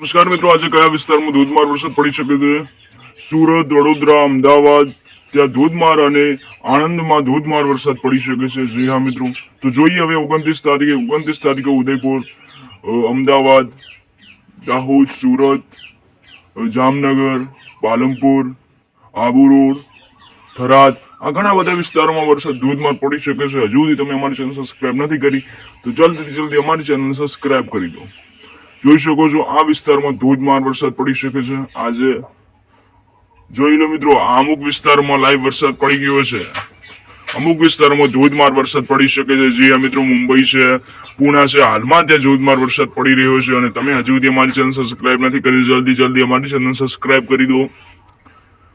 નમસ્કાર મિત્રો, આજે કયા વિસ્તારમાં ધોધમાર વરસાદ પડી શકે છે? સુરત, વડોદરા, અમદાવાદ, ત્યાં ધોધમાર અને આણંદમાં ધોધમાર વરસાદ પડી શકે છે. જી હા મિત્રો, તો જોઈએ હવે ઓગણત્રીસ તારીખે ઓગણત્રીસ તારીખે ઉદયપુર અમદાવાદ, દાહોદ, સુરત જામનગર, પાલનપુર, આબુ રોડ, થરાદ, આ ઘણા બધા વિસ્તારોમાં વરસાદ ધોધમાર પડી શકે છે. હજુ સુધી તમે અમારી ચેનલ સબસ્ક્રાઇબ નથી કરી, તો જલ્દીથી જલ્દી અમારી ચેનલ સબસ્ક્રાઇબ કરી દો. જોઈ શકો છો, આ વિસ્તારમાં ધોધમાર વરસાદ પડી શકે છે. આજે જોઈ લો મિત્રો આ અમુક વિસ્તારમાં લાઈવ વરસાદ પડી ગયો છે. અમુક વિસ્તારમાં ધોધમાર વરસાદ પડી શકે છે. જે મિત્રો, મુંબઈ છે પુણા છે, હાલમાં ત્યાં ધોધમાર વરસાદ પડી રહ્યો છે અને તમે હજુ સુધી અમારી ચેનલ સબસ્ક્રાઇબ નથી કરી, જલ્દી જલ્દી અમારી ચેનલ સબસ્ક્રાઇબ કરી દો.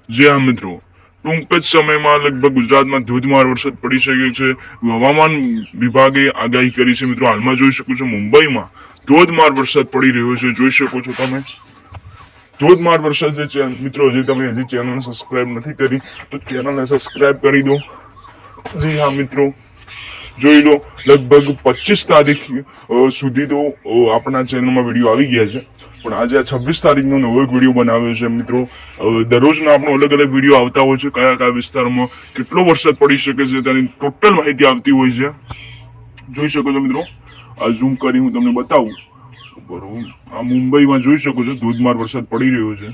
જે હા, મિત્રો, ટૂંક જ સમયમાં લગભગ ગુજરાતમાં ધોધમાર વરસાદ પડી શકે છે. હવામાન વિભાગે આગાહી કરી છે, મિત્રો, હાલમાં જોઈ શકો છો મુંબઈમાં ધોધમાર વરસાદ પડી રહ્યો છે, જોઈ શકો છો તમે. ધોધમાર વરસાદ જે છે, મિત્રો, હજી તમે હજી ચેનલને સબસ્ક્રાઈબ નથી કરી, તો ચેનલને સબસ્ક્રાઈબ કરી દો. જી હા, મિત્રો. જોઈ લો, લગભગ પચીસ તારીખ સુધી તો આપણા ચેનલમાં વીડિયો આવી ગયા છે. પણ આજે આ છવ્વીસ તારીખનો નવો એક વીડિયો બનાવ્યો છે, મિત્રો. દરરોજનો આપણો અલગ અલગ વીડિયો આવતા હોય છે, કયા કયા વિસ્તારમાં કેટલો વરસાદ પડી શકે છે, તેની ટોટલ માહિતી આવતી હોય છે. જોઈ શકો છો, મિત્રો. આ ઝૂમ કરી હું તમને બતાવું. બરોબર. આ મુંબઈમાં જોઈ શકો છો, ધોધમાર વરસાદ પડી રહ્યો છે.